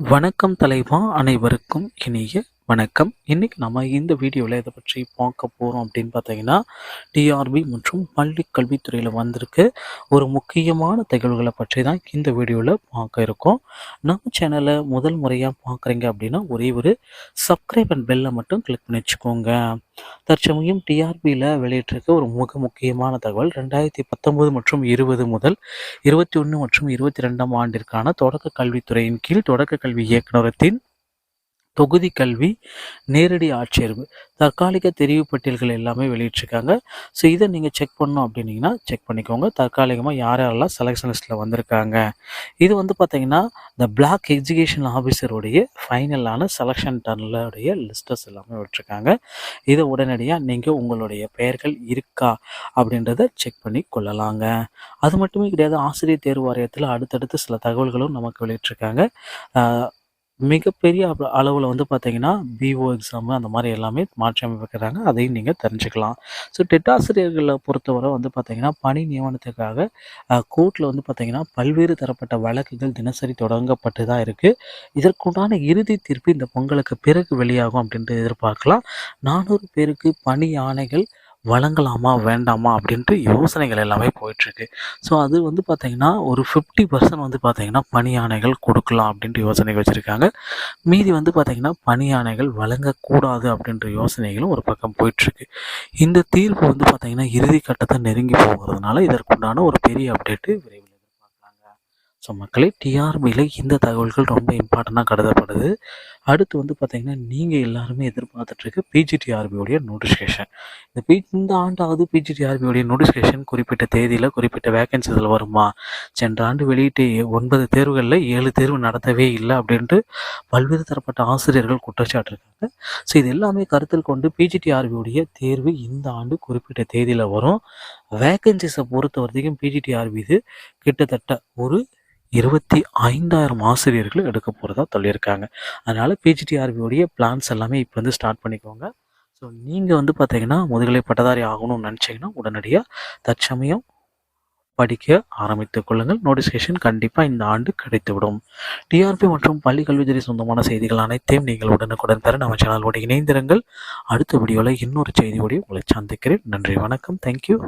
வணக்கம் தலைவா அனைவருக்கும் இனிய வணக்கம். இன்றைக்கி நம்ம இந்த வீடியோவில் இதை பற்றி பார்க்க போகிறோம் அப்படின்னு பார்த்தீங்கன்னா டிஆர்பி மற்றும் பள்ளி கல்வித்துறையில் வந்திருக்கு ஒரு முக்கியமான தகவல்களை பற்றி தான் இந்த வீடியோவில் பார்க்க இருக்கோம். நம்ம சேனலை முதல் முறையாக பார்க்குறீங்க அப்படின்னா ஒரே ஒரு சப்ஸ்கிரைப் அண்ட் பெல்லை மட்டும் கிளிக் பண்ணி வச்சுக்கோங்க. தற்சமயம் டிஆர்பியில் வெளியிட்டிருக்க ஒரு மிக முக்கியமான தகவல் ரெண்டாயிரத்தி பத்தொன்பது மற்றும் இருபது முதல் இருபத்தி ஒன்று மற்றும் இருபத்தி ரெண்டாம் ஆண்டிற்கான தொடக்க கல்வித்துறையின் கீழ் தொடக்க கல்வி இயக்குநரத்தின் தொகுதி கல்வி நேரடி ஆட்சேர்வு தற்காலிக தெரிவு பட்டியல்கள் எல்லாமே வெளியிட்டிருக்காங்க. ஸோ இதை நீங்கள் செக் பண்ணோம் அப்படின்னீங்கன்னா செக் பண்ணிக்கோங்க. தற்காலிகமாக யார் யாரெல்லாம் செலெக்ஷன் லிஸ்ட்டில் வந்திருக்காங்க. இது வந்து பார்த்தீங்கன்னா இந்த பிளாக் எஜுகேஷன் ஆஃபீஸருடைய ஃபைனலான செலெக்ஷன் டர்னுடைய லிஸ்டர்ஸ் எல்லாமே விட்டுருக்காங்க. இதை உடனடியாக நீங்கள் உங்களுடைய பெயர்கள் இருக்கா அப்படின்றத செக் பண்ணி கொள்ளலாங்க. அது மட்டுமே கிடையாது ஆசிரியர் தேர்வு வாரியத்தில் அடுத்தடுத்து சில தகவல்களும் நமக்கு வெளியிட்டிருக்காங்க. மிகப்பெரிய அளவில் வந்து பார்த்தீங்கன்னா பிஓ எக்ஸாமு அந்த மாதிரி எல்லாமே மாற்றியமைக்கிறாங்க அதையும் நீங்கள் தெரிஞ்சுக்கலாம். ஸோ டெட் ஆசிரியர்களை பொறுத்தவரை வந்து பார்த்தீங்கன்னா பணி நியமனத்துக்காக கோர்ட்டில் வந்து பார்த்தீங்கன்னா பல்வேறு தரப்பட்ட வழக்குகள் தினசரி தொடங்கப்பட்டு தான் இருக்குது இதற்குண்டான இறுதி தீர்ப்பு இந்த பொங்கலுக்கு பிறகு வெளியாகும் அப்படின்ட்டு எதிர்பார்க்கலாம். நானூறு பேருக்கு பணி ஆணைகள் வழங்கலாமா வேண்டாமா அப்படின்ட்டு யோசனைகள் எல்லாமே போயிட்டுருக்கு. ஸோ அது வந்து பார்த்திங்கன்னா ஒரு ஃபிஃப்டி பர்சன்ட் வந்து பார்த்திங்கன்னா பணியானைகள் கொடுக்கலாம் அப்படின்ட்டு யோசனை வச்சுருக்காங்க. மீதி வந்து பார்த்திங்கன்னா பணியானைகள் வழங்கக்கூடாது அப்படின்ற யோசனைகளும் ஒரு பக்கம் போயிட்டுருக்கு. இந்த தீர்ப்பு வந்து பார்த்திங்கன்னா இறுதி கட்டத்தை நெருங்கி போகிறதுனால இதற்குண்டான ஒரு பெரிய அப்டேட்டு விரைவில் ஸோ மக்களே டிஆர்பியில் இந்த தகவல்கள் ரொம்ப இம்பார்ட்டண்ட்டாக கருதப்படுது. அடுத்து வந்து பார்த்திங்கன்னா நீங்கள் எல்லாருமே எதிர்பார்த்துட்ருக்கு பிஜிடிஆர்பியோடைய நோட்டிஃபிகேஷன் இந்த பி இந்த ஆண்டாவது பிஜிடிஆர்பியோடைய நோட்டிஃபிகேஷன் குறிப்பிட்ட தேதியில் குறிப்பிட்ட வேகன்சிஸில் வருமா? சென்ற ஆண்டு வெளியிட்ட ஒன்பது தேர்வுகளில் ஏழு தேர்வு நடத்தவே இல்லை அப்படின்ட்டு பல்வேறு தரப்பட்ட ஆசிரியர்கள் குற்றச்சாட்டு இருக்காங்க ஸோ இது எல்லாமே கருத்தில் கொண்டு பிஜிடிஆர்பியோடைய தேர்வு இந்த ஆண்டு குறிப்பிட்ட தேதியில் வரும். வேகன்சிஸை பொறுத்த வரைக்கும் பிஜிடிஆர்பி இது கிட்டத்தட்ட ஒரு இருபத்தி ஐந்தாயிரம் ஆசிரியர்கள் எடுக்க போகிறதா சொல்லியிருக்காங்க அதனால் பிஜிடிஆர்பியோடைய பிளான்ஸ் எல்லாமே இப்போ வந்து ஸ்டார்ட் பண்ணிக்கோங்க. ஸோ நீங்கள் வந்து பார்த்தீங்கன்னா முதுகலை பட்டதாரி ஆகணும்னு நினச்சிங்கன்னா உடனடியாக தற்சமயம் படிக்க ஆரம்பித்துக் கொள்ளுங்கள். நோட்டிஃபிகேஷன் கண்டிப்பாக இந்த ஆண்டு கிடைத்துவிடும். டிஆர்பி மற்றும் பள்ளி கல்வித்துறை சொந்தமான செய்திகள் அனைத்தையும் நீங்கள் உடனுக்குடன் பெற நம்ம சேனலோடு இணைந்திருங்கள். அடுத்த வீடியோவில் இன்னொரு செய்தியோடு உங்களை சந்திக்கிறேன். நன்றி வணக்கம். தேங்க்யூ